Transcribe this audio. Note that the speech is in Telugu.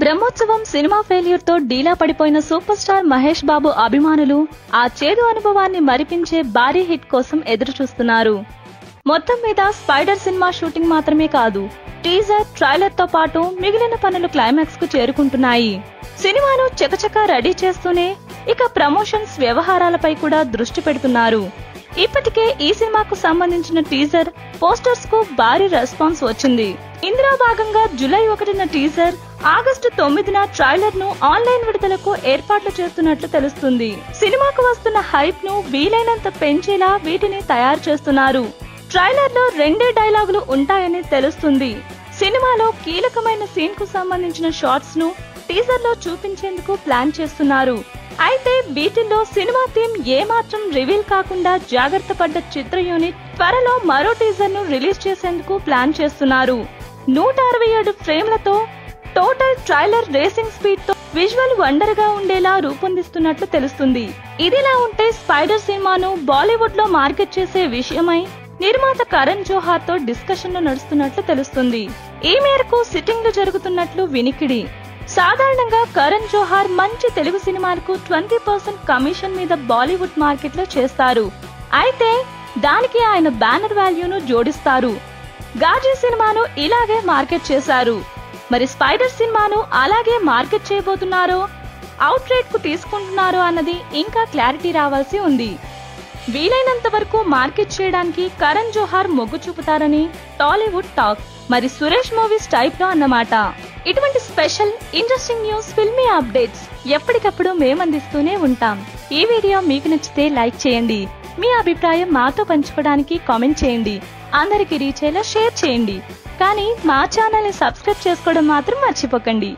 బ్రహ్మోత్సవం సినిమా ఫెయిల్యూర్తో డీలా పడిపోయిన సూపర్ స్టార్ మహేష్ బాబు అభిమానులు ఆ చేదు అనుభవాన్ని మరిపించే భారీ హిట్ కోసం ఎదురు చూస్తున్నారు మొత్తం మీద స్పైడర్ సినిమా షూటింగ్ మాత్రమే కాదు టీజర్ ట్రైలర్తో పాటు మిగిలిన పనులు క్లైమాక్స్కు చేరుకుంటున్నాయి. సినిమాను చకచకా రెడీ చేస్తూనే ఇక ప్రమోషన్స్ వ్యవహారాలపై కూడా దృష్టి పెడుతున్నారు. ఇప్పటికే ఈ సినిమాకు సంబంధించిన టీజర్ పోస్టర్స్కు భారీ రెస్పాన్స్ వచ్చింది. ఇందులో భాగంగా జూలై ఒకటిన టీజర్ ఆగస్టు తొమ్మిదిన ట్రైలర్ను ఆన్లైన్ విడుదలకు ఏర్పాట్లు చేస్తున్నట్లు తెలుస్తుంది. సినిమాకు వస్తున్న హైప్ను వీలైనంత పెంచేలా వీటిని తయారు చేస్తున్నారు. ట్రైలర్లో రెండే డైలాగులు ఉంటాయని తెలుస్తుంది. సినిమాలో కీలకమైన సీన్కు సంబంధించిన షార్ట్స్ను టీజర్లో చూపించేందుకు ప్లాన్ చేస్తున్నారు. అయితే వీటిల్లో సినిమా థీమ్ ఏమాత్రం రివీల్ కాకుండా జాగ్రత్త పడ్డ చిత్ర యూనిట్ త్వరలో మరో టీజర్ను రిలీజ్ చేసేందుకు ప్లాన్ చేస్తున్నారు. నూట అరవై ఏడు ఫ్రేమ్లతో టోటల్ ట్రైలర్ రేసింగ్ స్పీడ్తో విజువల్ వండర్గా ఉండేలా రూపొందిస్తున్నట్లు తెలుస్తుంది. ఇదిలా ఉంటే స్పైడర్ సినిమాను బాలీవుడ్లో మార్కెట్ చేసే విషయమై నిర్మాత కరణ్ జోహార్తో డిస్కషన్లు నడుస్తున్నట్లు తెలుస్తుంది. ఈ మేరకు సిట్టింగ్లు జరుగుతున్నట్లు వినికిడి. సాధారణంగా కరణ్ జోహార్ మంచి తెలుగు సినిమాలకు ట్వంటీ పర్సెంట్ కమిషన్ మీద బాలీవుడ్ మార్కెట్లో చేస్తారు. అయితే దానికి ఆయన బ్యానర్ వాల్యూను జోడిస్తారు. గాజీ సినిమాను ఇలాగే మార్కెట్ చేశారు. మరి స్పైడర్ సినిమాను అలాగే మార్కెట్ చేయబోతున్నారో? అవుట్ రేట్కు తీసుకుంటున్నారో అన్నది ఇంకా క్లారిటీ రావాల్సి ఉంది. వీలైనంత వరకు మార్కెట్ చేయడానికి కరణ్ జోహార్ మొగ్గు చూపుతారని టాలీవుడ్ టాక్. మరి సురేష్ మూవీస్ టైప్లో అన్నమాట. ఇటువంటి special interesting news filmy updates ఎప్పటికప్పుడు మేము అందిస్తూనే ఉంటాం. ఈ వీడియో మీకు నచ్చితే లైక్ చేయండి. మీ అభిప్రాయం మాతో పంచుకోవడానికి కామెంట్ చేయండి. అందరికి రీచ్ అయ్యేలా షేర్ చేయండి. కానీ మా ఛానల్ని సబ్స్క్రైబ్ చేసుకోవడం మాత్రం మర్చిపోకండి.